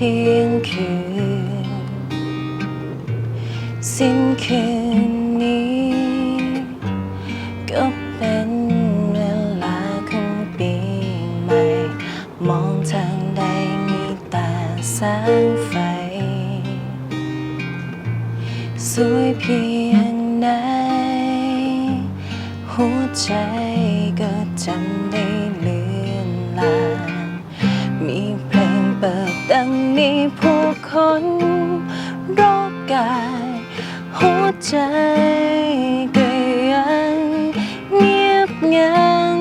ที่ยงคืน สิ้นคืนนี้ ก็เป็นเวลาของปีใหม่ มองทางใดมีแต่แสงไฟ สวยเพียงไหน หัวใจก็จำได้เลือนลางมี เปิดดังมีผู้คนรอบกาย หัวใจก็ยังเงียบงัน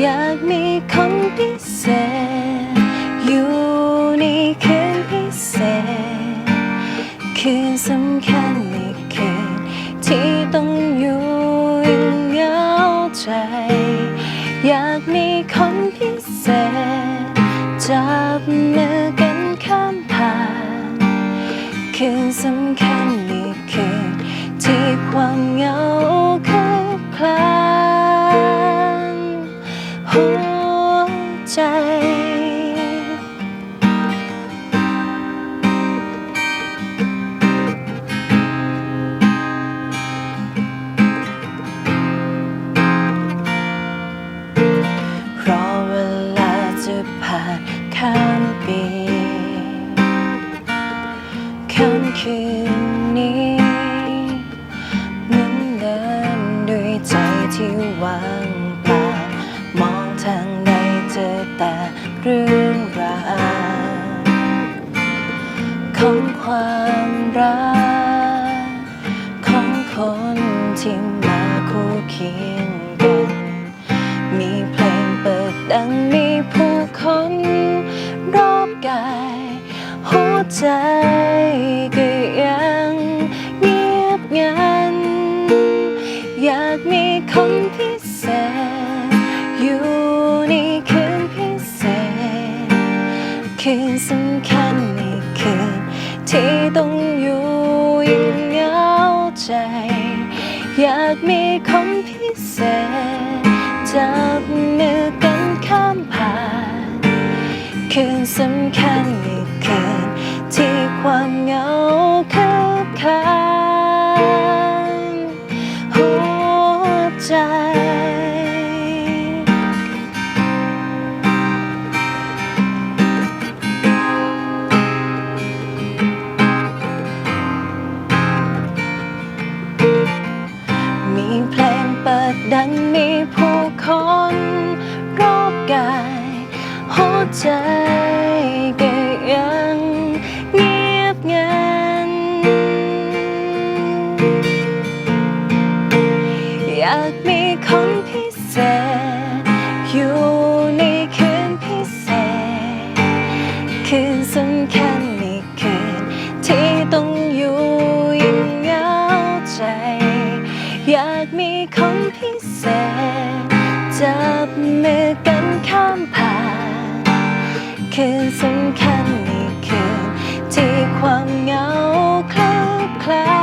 อยากมีคนพิเศษ อยู่ในคืนพิเศษ คืนสำคัญในคืนที่ต้องอยู่อย่างเหงาใจ บมือกันข้ามผ่านคืนสำคัญในคืนที่ความเหงาคืบคลานหัวใจรอเวลาจะผ่านข้า คืนนี้เหมือนเดิมด้วยใจที่ว่างเปล่ามองทางใดเจอแต่เรื่องราวของความรักของคนที่มาคู่เคียงกัน มีเพลงเปิดดังมีผู้คนรอบกาย หัวใจก็ ที่ต้องอยู่อย่างเหงาใจ อยากมีคนพิเศษจับมือกันข้ามผ่านคืนสำคัญอีกคืนที่ความเหงา ใจก็ยังเงียบงัน อยากมีคนพิเศษ อยู่ในคืนพิเศษ คืนสำคัญในคืนที่ต้องอยู่อย่งเหงาใจ อยากมีคนพิเศษ จับมือกันข้ามผ่าน คืนสำคัญอีกคืนที่ความเหงาคลับคลา